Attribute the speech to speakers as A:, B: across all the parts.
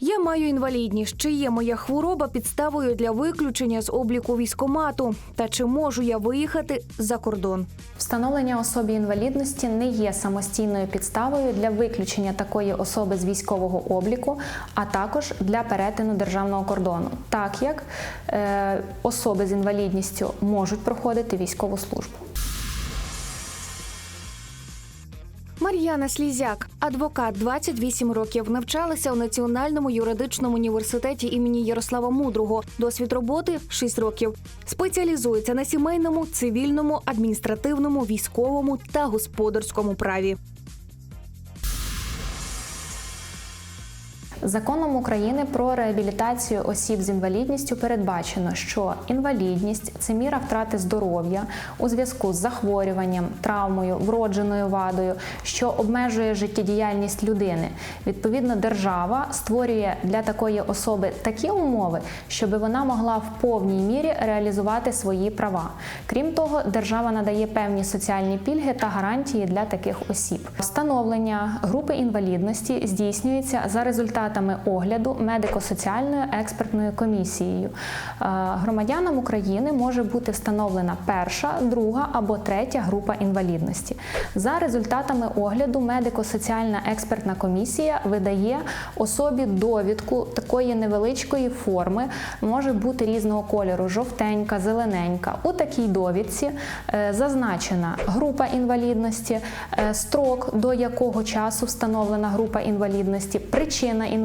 A: Я маю інвалідність. Чи є моя хвороба підставою для виключення з обліку військомату? Та чи можу я виїхати за кордон?
B: Встановлення особі інвалідності не є самостійною підставою для виключення такої особи з військового обліку, а також для перетину державного кордону, так як е, особи з інвалідністю можуть проходити військову службу.
A: Мар'яна Слізяк, адвокат, 28 років, навчалася у Національному юридичному університеті імені Ярослава Мудрого. Досвід роботи 6 років. Спеціалізується на сімейному, цивільному, адміністративному, військовому та господарському праві.
B: Законом України про реабілітацію осіб з інвалідністю передбачено, що інвалідність це міра втрати здоров'я у зв'язку з захворюванням, травмою, вродженою вадою, що обмежує життєдіяльність людини. Відповідно, держава створює для такої особи такі умови, щоб вона могла в повній мірі реалізувати свої права. Крім того, держава надає певні соціальні пільги та гарантії для таких осіб. Встановлення групи інвалідності здійснюється за результатами огляду медико-соціальною експертною комісією. Е, Громадянам України може бути встановлена перша, друга або третя група інвалідності. За результатами огляду медико-соціальна експертна комісія видає особі довідку такої невеличкої форми, може бути різного кольору: жовтенька, зелененька. У такій довідці е, зазначена група інвалідності, е, строк, до якого часу встановлена група інвалідності, причина інвалідності,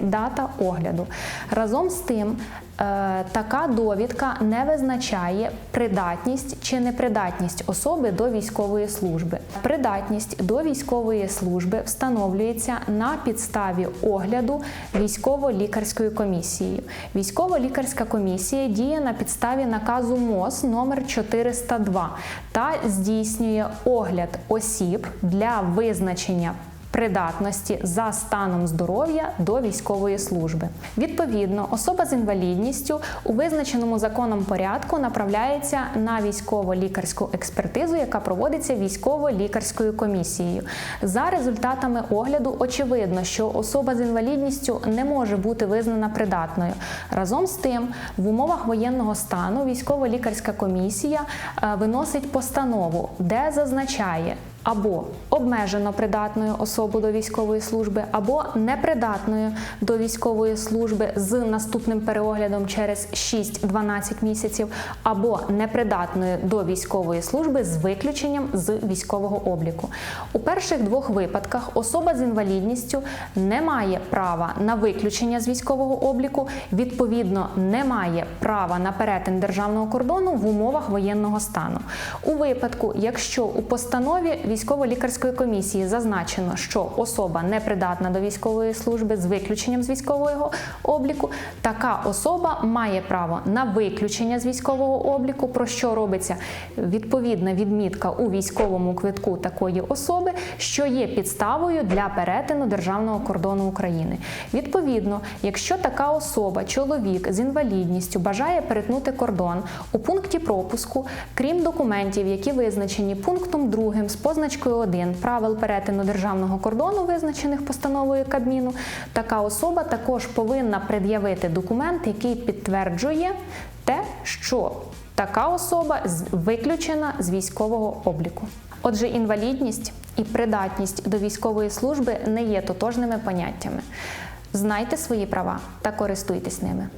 B: дата огляду. Разом з тим. е, Така довідка не визначає придатність чи непридатність особи до військової служби. Придатність до військової служби встановлюється на підставі огляду військово-лікарською комісією. Військово-лікарська комісія діє на підставі наказу МОЗ номер 402 та здійснює огляд осіб для визначення придатності за станом здоров'я до військової служби. Відповідно, особа з інвалідністю у визначеному законом порядку направляється на військово-лікарську експертизу, яка проводиться військово-лікарською комісією. За результатами огляду очевидно, що особа з інвалідністю не може бути визнана придатною. Разом з тим, в умовах воєнного стану військово-лікарська комісія е, виносить постанову, де зазначає або обмежено придатною особу до військової служби, або непридатною до військової служби з наступним переоглядом через 6-12 місяців, або непридатною до військової служби з виключенням з військового обліку. У перших двох випадках особа з інвалідністю не має права на виключення з військового обліку, відповідно, не має права на перетин державного кордону в умовах воєнного стану. У випадку, якщо у постанові військово-лікарської комісії зазначено, що особа не придатна до військової служби з виключенням з військового обліку, така особа має право на виключення з військового обліку, про що робиться відповідна відмітка у військовому квитку такої особи, що є підставою для перетину державного кордону України. Відповідно, якщо така особа, чоловік з інвалідністю бажає перетнути кордон у пункті пропуску, крім документів, які визначені пунктом 2 з позначкою 1 правил перетину державного кордону, визначених постановою Кабміну, така особа також повинна пред'явити документ, який підтверджує те, що така особа виключена з військового обліку. Отже, інвалідність і придатність до військової служби не є тотожними поняттями. Знайте свої права та користуйтесь ними.